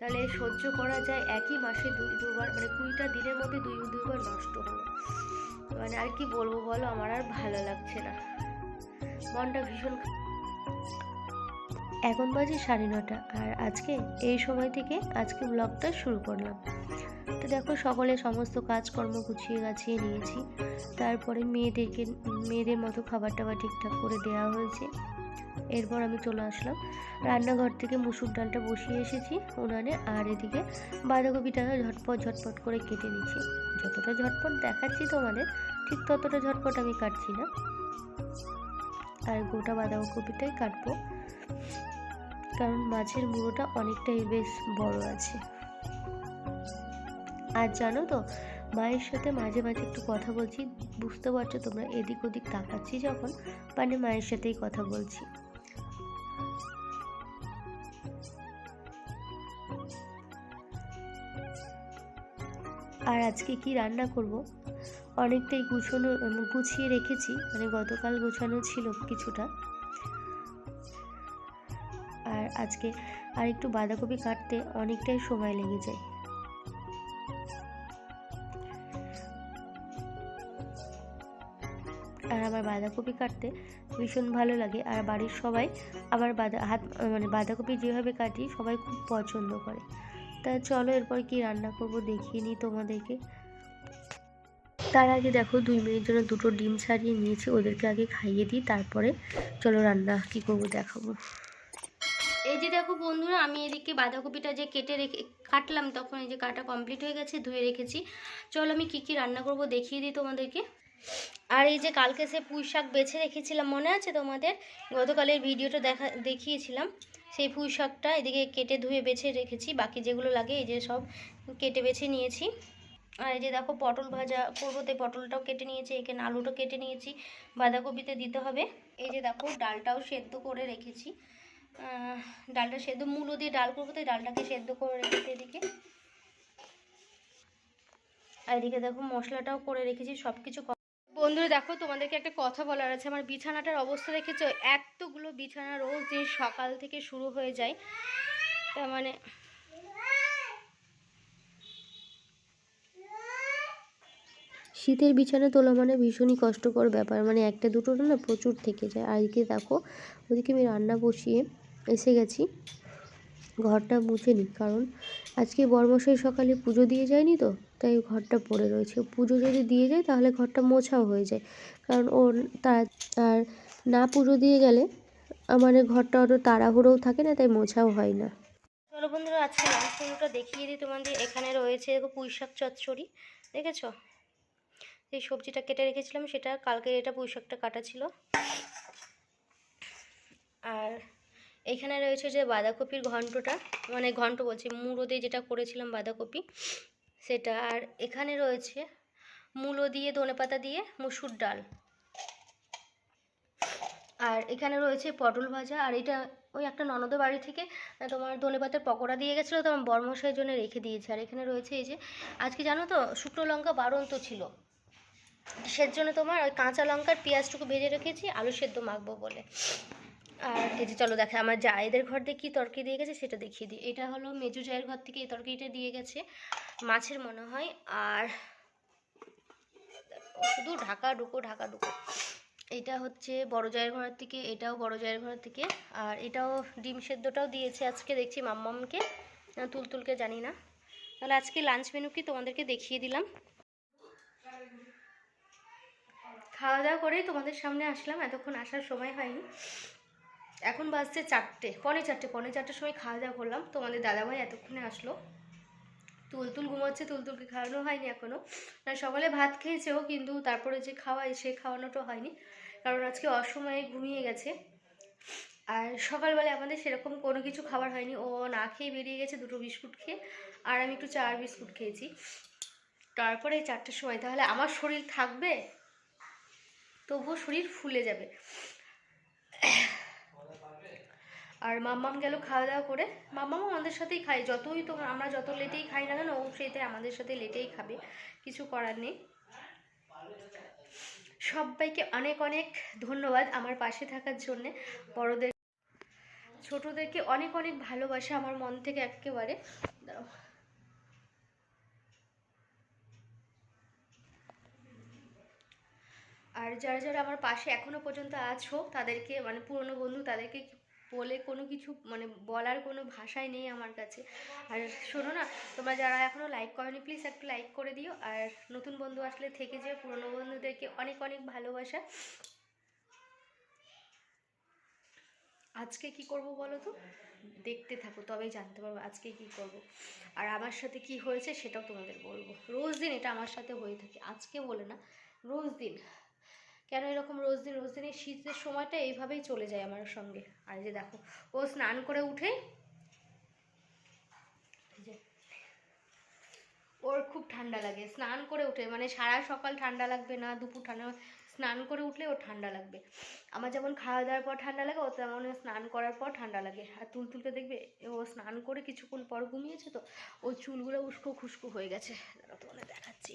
তাহলে সহ্য করা যায় একই মাসে দুই দুবার মানে কুড়িটা দিনের মধ্যে দুই দুবার নষ্ট হলো মানে আর কি বলব বলো, আমার আর ভালো লাগছে না। মনটা ভীষণ এখন বাজে সাড়ে নটা, আর আজকে এই সময় থেকে আজকে ব্লগটা শুরু করলাম। তো দেখো সকলে সমস্ত কাজকর্ম গুছিয়ে গাছিয়ে নিয়েছি। তারপরে মেয়েদেরকে, মেয়েদের মতো খাবার টাবার ঠিকঠাক করে দেওয়া হয়েছে। এরপর আমি চলে আসলাম। রান্নাঘর থেকে মুসুর ডালটা বসিয়ে এসেছি উনানে, আর এদিকে বাঁধাকপিটা ঝটপট ঝটপট করে কেটে নিচ্ছি। যতটা ঝটপট দেখাচ্ছি তোমাদের, ঠিক ততটা ঝটপট আমি কাটছি না। আর গোটা বাঁধাকপিটাই কাটবো, কারণ মাছের মুড়োটা অনেকটাই বেশ বড় আছে। আর জানো তো মায়ের সাথে মাঝে মাঝে একটু কথা বলছি, বুঝতে পারছ তোমরা এদিক ওদিক তাকাচ্ছি যখন মানে মায়ের সাথেই কথা বলছি। আর আজকে কি রান্না করব? অনেকটাই গুছানো গুছিয়ে রেখেছি মানে গতকাল গোছানো ছিল কিছুটা। আর আজকে আর একটু বাঁধাকপি কাটতে অনেকটাই সময় লেগে যায়। আমার বাঁধাকপি কাটতে ভীষণ ভালো লাগে। আর বাড়ির সবাই আমার বাঁধা, হাত মানে বাঁধাকপি যেভাবে কাটি সবাই খুব পছন্দ করে। তা চলো এরপর কি রান্না করব দেখিয়ে নিই তোমাদেরকে। তার আগে দেখো, দুই মিনিট জন্য দুটো ডিম ছাড়িয়ে নিয়েছি, ওদেরকে আগে খাইয়ে দিই, তারপরে চলো রান্না কি করব দেখাবো। এই যে দেখো বন্ধুরা, আমি এদিকে বাঁধাকপিটা যে কেটে রেখে, কাটলাম, তখন এই যে কাটা কমপ্লিট হয়ে গেছে, ধুয়ে রেখেছি। চলো আমি কি কি রান্না করব দেখিয়ে দিই তোমাদেরকে। আর এই যে কালকে সে পুঁই শাক বেছে রেখেছিলাম, মনে আছে তোমাদের? গতকালের ভিডিওটা দেখা, দেখিয়েছিলাম। সেই পুঁই শাকটা এদিকে কেটে ধুয়ে বেছে রেখেছি, বাকি যেগুলো লাগে এই যে সব কেটে বেছে নিয়েছি। আর এই যে দেখো পটল ভাজা করব তাই পটলটাও কেটে নিয়েছি এখানে আলুটা কেটে নিয়েছি, বাঁধাকপিতে দিতে হবে। এই যে দেখো ডালটাও সেদ্ধ করে রেখেছি। ডালটা সেদ্ধ, মূলো দিয়ে ডাল করব, তাই ডালটাকে সেদ্ধ করে রেখেছি এদিকে। আর এদিকে দেখো মশলাটাও করে রেখেছি সব কিছু বন্ধুরা, দেখো তোমাদেরকে একটা কথা বলার আছে। আমার বিছানাটার অবস্থা দেখেছ? এতগুলো বিছানা রোজ দিন সকাল থেকে শুরু হয়ে যায়। তার মানে শীতের বিছানা তোলা মানে ভীষণই কষ্টকর ব্যাপার। মানে একটা দুটো না প্রচুর থেকে যায়। আর এদিকে দেখো, ওদিকে আমি রান্না বসিয়ে এসে গেছি। ঘরটা মুছে নিই কারণ আজকে বর্মশাই সকালে পুজো দিয়ে যায়নি তো, তাই ঘরটা পড়ে রয়েছে। পুজো যদি দিয়ে যায়, তাহলে ঘরটা মোছাও হয়ে যায়। কারণ ওর তার আর না পুজো দিয়ে গেলে আমার ঘরটা অত তাড়াহুড়োও থাকে না, তাই মোছাও হয় না। চলো বন্ধুরা, আজকে লাঞ্চ মেনুটা দেখিয়ে দিই তোমাদের। এখানে রয়েছে পুঁই শাক চচ্চড়ি, দেখেছ? যে সবজিটা কেটে রেখেছিলাম, সেটা কালকে এটা পুঁই শাকটা কাটা ছিল। আর এখানে রয়েছে যে বাঁধাকপির ঘন্টটা মানে ঘন্ট বলছি, মুড়ো দিয়ে যেটা করেছিলাম বাঁধাকপি, সেটা। আর এখানে রয়েছে মূলো দিয়ে ধনেপাতা দিয়ে মুসুর ডাল। আর এখানে রয়েছে পটল ভাজা, আর এটা ওই একটা ননদের বাড়ি থেকে তোমার ধনেপাতার পকোড়া দিয়ে গেছিল, তো আমার জন্য রেখে দিয়েছে। আর এখানে রয়েছে এই যে, আজকে জানো তো, শুকনো লঙ্কা বারন্ত ছিল। সের জন্য তোমার ওই কাঁচা লঙ্কার পেঁয়াজটুকু ভেজে রেখেছি, আলু সেদ্ধ মাখবো বলে। আর এই চলো দেখে, আমার জায়েদের ঘর দিয়ে কী দিয়ে গেছে সেটা দেখিয়ে দিই। এটা হলো মেজু জায়ের ঘর থেকে এই তরকারিটা দিয়ে গেছে মাছের মনে হয়, আর শুধু ঢাকা ঢুকো ঢাকা ঢুকো। এটা হচ্ছে বড় জায়ের ঘর থেকে, এটাও বড় জায়ের ঘর থেকে, আর এটাও ডিম সেদ্ধটাও দিয়েছে আজকে, দেখছি মাম্মামকে তুলতুলকে জানি না। তাহলে আজকে লাঞ্চ মেনু কি তোমাদেরকে দেখিয়ে দিলাম। খাওয়া দাওয়া করেই তোমাদের সামনে আসলাম, এতক্ষণ আসার সময় হয়নি। এখন বাজছে চারটে, পনে চারটে, পনে চারটের সময় খাওয়া দাওয়া করলাম। তোমাদের দাদাভাই এতক্ষণে আসলো। তুলতুল ঘুমাচ্ছে তুলতুলকে খাওয়ানো হয়নি এখনও আর সকালে ভাত খেয়েছেও, কিন্তু তারপরে যে খাওয়াই সে খাওয়ানোটা হয়নি। কারণ আজকে অসময়ে ঘুমিয়ে গেছে। আর সকালবেলা আমাদের সেরকম কোনো কিছু খাবার হয়নি। ও না খেয়ে বেরিয়ে গেছে, দুটো বিস্কুট খেয়ে। আর আমি একটু চার বিস্কুট খেয়েছি। তারপরে চারটের সময়, তাহলে আমার শরীর থাকবে? তবুও শরীর ফুলে যাবে। আর মাম্মাম গেল খাওয়া দাওয়া করে। মাম্মামও আমাদের সাথেই খায়। যতই তো আমরা যত লেটেই খাই না কেন, ও সেটা আমাদের সাথে লেটেই খাবে। কিছু করার নেই। সবাইকে অনেক অনেক ধন্যবাদ আমার পাশে থাকার জন্যে। বড়দের ছোটদেরকে অনেক অনেক ভালোবাসা আমার মন থেকে একেবারে। আর যারা যারা আমার পাশে এখনও পর্যন্ত আছো, তাদেরকে মানে পুরনো বন্ধু, তাদেরকে বলে কোনো কিছু মানে বলার কোনো ভাষাই নেই আমার কাছে। আর শোনো না, তোমরা যারা এখনও লাইক করনি প্লিজ একটু লাইক করে দিও। আর নতুন বন্ধু আসলে থেকে যে পুরনো বন্ধুদেরকে অনেক অনেক ভালোবাসা। আজকে কি করব বলো তো? দেখতে থাকো, তবেই জানতে পারব আজকে কি করব। আর আমার সাথে কি হয়েছে সেটাও তোমাদের বলব। রোজ দিন এটা আমার সাথে হয়ে থাকে, আজকে বলে না, রোজ দিন। কেন এরকম রোজ দিন রোজ দিন এই শীতের সময়টা এইভাবেই চলে যায় আমার সঙ্গে? আর যে দেখো, ও স্নান করে উঠে ওর খুব ঠান্ডা লাগে, স্নান করে উঠে। মানে সারা সকাল ঠান্ডা লাগবে না, দুপুর ঠান্ডা স্নান করে উঠলে ওর ঠান্ডা লাগবে। আমার যেমন খাওয়া দাওয়ার পর ঠান্ডা লাগে, ও তেমন স্নান করার পর ঠান্ডা লাগে। আর তুলতুলকে দেখবে, ও স্নান করে কিছুক্ষণ পর ঘুমিয়েছে তো, ওর চুলগুলো উস্কো খুস্কো হয়ে গেছে। তোমাদের দেখাচ্ছি।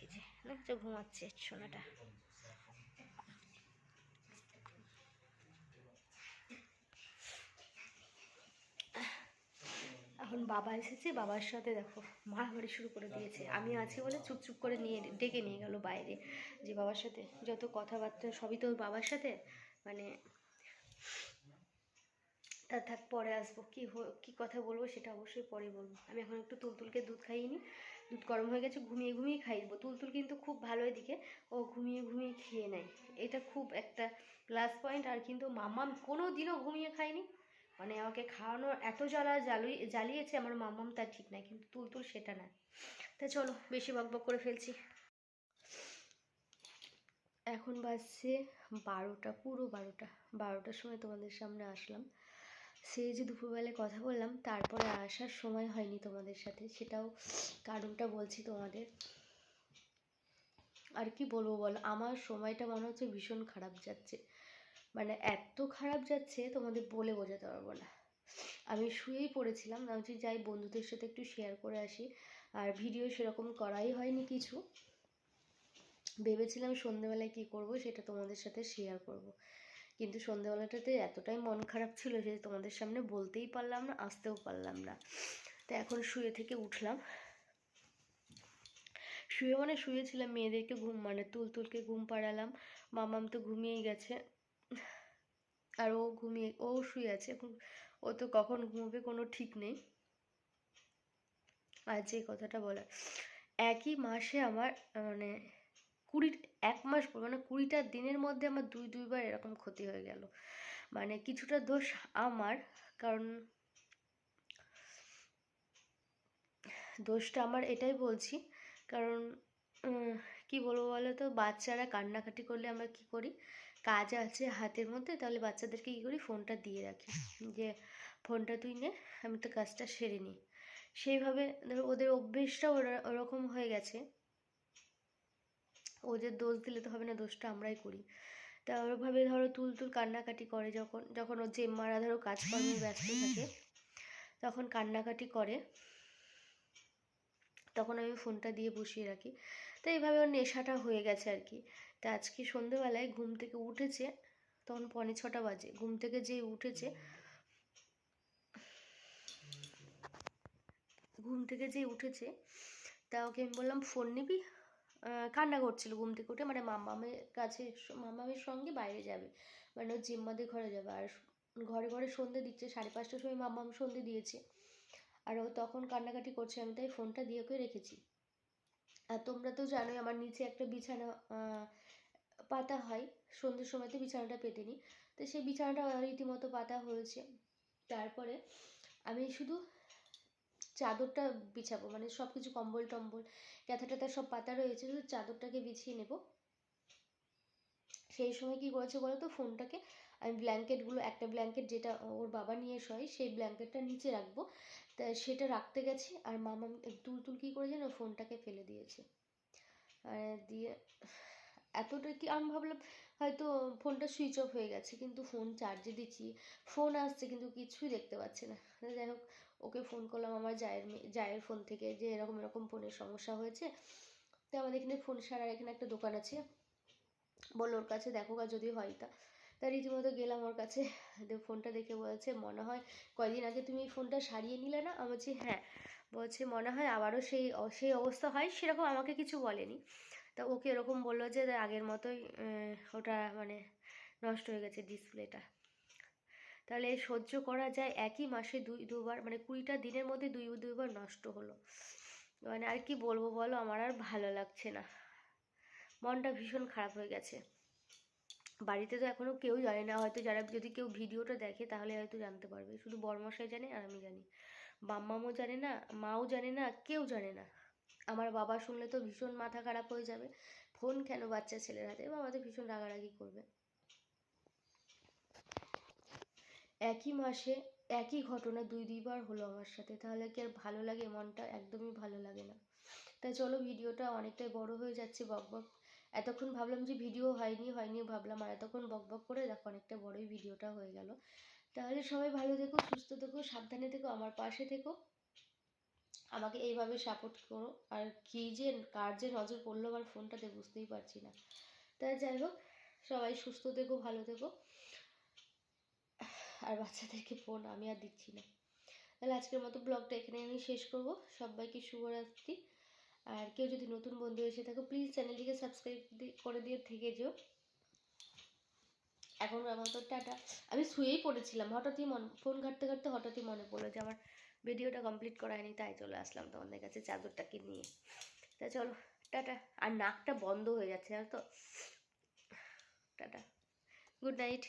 এই যে ঘুমাচ্ছে সোনাটা। এখন বাবা এসেছে, বাবার সাথে দেখো মারামারি শুরু করে দিয়েছে। আমি আছি বলে চুপচুপ করে নিয়ে, ডেকে নিয়ে গেল বাইরে যে বাবার সাথে। যত কথাবার্তা সবই তো বাবার সাথে মানে তা থাক পরে আসব। কি কি কথা বলব সেটা অবশ্যই পরে বলব। আমি এখন একটু তুলতুলকে দুধ খাইয়ে নিই দুধ গরম হয়ে গেছে, ঘুমিয়ে ঘুমিয়ে খাই। দেবো তুলতুল কিন্তু খুব ভালো এদিকে, ও ঘুমিয়ে ঘুমিয়ে খেয়ে নেয়। এটা খুব একটা প্লাস পয়েন্ট আর কিন্তু মাম্মাম কোনো দিনও ঘুমিয়ে খায়নি। মানে আমাকে খাওয়ানোর এত জ্বালা জ্বালিয়ে জ্বালিয়েছে, আমার মাম্মাম তার ঠিক নাই, কিন্তু তুলতুল সেটা না তা চলো, বেশি বকবক করে ফেলছি। এখন বাজছে বারোটা, পুরো বারোটা। বারোটার সময় তোমাদের সামনে আসলাম। সেই যে দুপুরবেলায় কথা বললাম, তারপরে আসার সময় হয়নি তোমাদের সাথে, সেটাও কারণটা বলছি তোমাদের। আর কি বলব বলো, আমার সময়টা মনে হচ্ছে ভীষণ খারাপ যাচ্ছে। মানে এত খারাপ যাচ্ছে তোমাদের বলে বোঝাতে পারব না। আমি শুয়েই পড়েছিলাম ভাবছি যাই বন্ধুদের সাথে একটু শেয়ার করে আসি। আর ভিডিও সেরকম করাই হয়নি কিছু। ভেবেছিলাম সন্ধেবেলায় কী করব সেটা তোমাদের সাথে শেয়ার করব। কিন্তু সন্ধেবেলাটাতে এতটাই মন খারাপ ছিল যে তোমাদের সামনে বলতেই পারলাম না, আসতেও পারলাম না। তো এখন শুয়ে থেকে উঠলাম। শুয়ে মানে শুয়েছিলাম, মেয়েদেরকে ঘুম মানে তুলতুলকে ঘুম পাড়ালাম। মামাম তো ঘুমিয়েই গেছে। আর ও ঘুমিয়ে, ও শুয়ে আছে। এখন ও তো কখন ঘুমোবে কোনো ঠিক নেই। আর যে কথাটা বলার একই মাসে আমার মানে কুড়ি, এক মাস পর মানে কুড়িটা দিনের মধ্যে আমার দুই, দুইবার এরকম ক্ষতি হয়ে গেল। মানে কিছুটা দোষ আমার, কারণ দোষটা আমার এটাই বলছি, কারণ কি বলব বলো তো বাচ্চারা কান্নাকাটি করলে আমরা কি করি? কাজ আছে হাতের মধ্যে, তাহলে বাচ্চাদেরকে কী করি? ফোনটা দিয়ে রাখি। যে ফোনটা তুই নে, আমি তো কাজটা সেরে নিই সেইভাবে ধরো ওদের অভ্যেসটা ওরা ওরকম হয়ে গেছে। ওদের দোষ দিলে তো হবে না, দোষটা আমরাই করি। তা ওরভাবে ধরো তুল তুল কান্নাকাটি করে যখন যখন ওর জেম্মারা ধরো কাজকর্মে ব্যস্ত থাকে, তখন কান্নাকাটি করে। তখন আমি ফোনটা দিয়ে বসিয়ে রাখি। তো এইভাবে ওর নেশাটা হয়ে গেছে আর কি। তা আজকে সন্ধেবেলায় ঘুম থেকে উঠেছে, তখন পনে ছটা বাজে। ঘুম থেকে যে উঠেছে, ঘুম থেকে যে উঠেছে, তা ওকে আমি বললাম, ফোন নিবি? কান্না করছিল ঘুম থেকে উঠে মানে মামামের কাছে মামামের সঙ্গে বাইরে যাবে। মানে ও জিম্মাদের ঘরে যাবে। আর ঘরে ঘরে সন্ধে দিচ্ছে, সাড়ে পাঁচটার সময় মামাম সন্ধে দিয়েছে। আর ও তখন কান্নাকাটি করছে, আমি তাই ফোনটা দিয়ে ওকে রেখেছি। আর তোমরা তো জানোই, আমার নিচে একটা বিছানা পাতা হয়। সন্ধ্যের সময়তে বিছানাটা পেতে নিই। তো সেই বিছানাটা রীতিমতো পাতা হয়েছে। তারপরে আমি শুধু চাদরটা বিছাবো। মানে সব কিছু কম্বল টম্বল, ক্যাথা ট্যাথা সব পাতা রয়েছে। শুধু চাদরটাকে বিছিয়ে নেব। সেই সময় কি করেছে বলো তো? ফোনটাকে আমি ব্ল্যাঙ্কেটগুলো, একটা ব্ল্যাঙ্কেট যেটা ওর বাবা নিয়ে শয়, সেই ব্ল্যাঙ্কেটটা নিচে রাখব। তা সেটা রাখতে গেছি আর মামা তুল তুল কী করে যেন ফোনটাকে ফেলে দিয়েছে। আর দিয়ে এতটা কি, আমি ভাবলাম হয়তো ফোনটা সুইচ অফ হয়ে গেছে, কিন্তু ফোন চার্জে দিচ্ছি। ফোন আসছে কিন্তু কিছুই দেখতে পাচ্ছি না। যাই হোক, ওকে ফোন করলাম আমার জায়ের জায়ের ফোন থেকে যে এরকম এরকম ফোনের সমস্যা হয়েছে। তো আমাদের এখানে ফোন সারার এখানে একটা দোকান আছে। বলল ওর কাছে দেখো গা যদি হয় তা। তা রীতিমতো গেলাম ওর কাছে। ফোনটা দেখে বলছে, মনে হয় কয়দিন আগে তুমি এই ফোনটা সারিয়ে নিলে না? আমি বলছি হ্যাঁ। বলছে, মনে হয় আবারও সেই সেই অবস্থা হয়, সেরকম আমাকে কিছু বলেনি। তা ওকে এরকম বলল যে আগের মতোই ওটা মানে নষ্ট হয়ে গেছে ডিসপ্লেটা তাহলে সহ্য করা যায় একই মাসে দুই, দুবার মানে কুড়িটা দিনের মধ্যে দুই, দুইবার নষ্ট হলো। মানে আর কি বলব বলো, আমার আর ভালো লাগছে না। মনটা ভীষণ খারাপ হয়ে গেছে। বাড়িতে তো এখনও কেউ জানে না, হয়তো যারা, যদি কেউ ভিডিওটা দেখে তাহলে হয়তো জানতে পারবে। শুধু বরমশাই জানে আর আমি জানি। বাম্মামও জানে না, মাও জানে না, কেউ জানে না। আমার বাবা শুনলে তো ভীষণ মাথা খারাপ হয়ে যাবে। ফোন কেন বাচ্চা ছেলের হাতে? বাবা তো ভীষণ রাগারাগি করবে। একই মাসে একই ঘটনা দুই দুইবার হলো আমার সাথে। তাহলে কি আর ভালো লাগে? মনটা একদমই ভালো লাগে না। তা চলো, ভিডিওটা অনেকটাই বড় হয়ে যাচ্ছে বক বক। এতক্ষণ ভাবলাম যে ভিডিও হয়নি হয়নি ভাবলাম, আর এতক্ষণ বক বক করে দেখো অনেকটা বড়ই ভিডিওটা হয়ে গেল। তাহলে সবাই ভালো থেকো, সুস্থ থেকো, সাবধানে থেকো, আমার পাশে থেকো। আমাকে এইভাবে সাপোর্ট করো। আর কী যে, কার যে নজর পড়ল আমার ফোনটাতে বুঝতেই পারছি না। তাই যাই হোক, সবাই সুস্থ থেকো, ভালো থেকো। আর বাচ্চাদেরকে ফোন আমি আর দিচ্ছি না। তাহলে আজকের মতো ব্লগটা এখানে আমি শেষ করব। সবাইকে শুভরাত্রি। আর কেউ যদি নতুন বন্ধু এসে থাকো প্লিজ চ্যানেলটিকে সাবস্ক্রাইব করে দিয়ে থেকে যেও। এখন আমার তো টাটা। আমি শুয়েই পড়েছিলাম। হঠাৎই মন ফোন ঘাটতে ঘাটতে হঠাৎই মনে পড়ল যে আমার ভিডিওটা কমপ্লিট করা হয়নি, তাই চলে আসলাম তোমাদের কাছে চাদরটাকে নিয়ে। তা চলো, টাটা। আর নাকটা বন্ধ হয়ে যাচ্ছে, জানো তো? টাটা। Good night.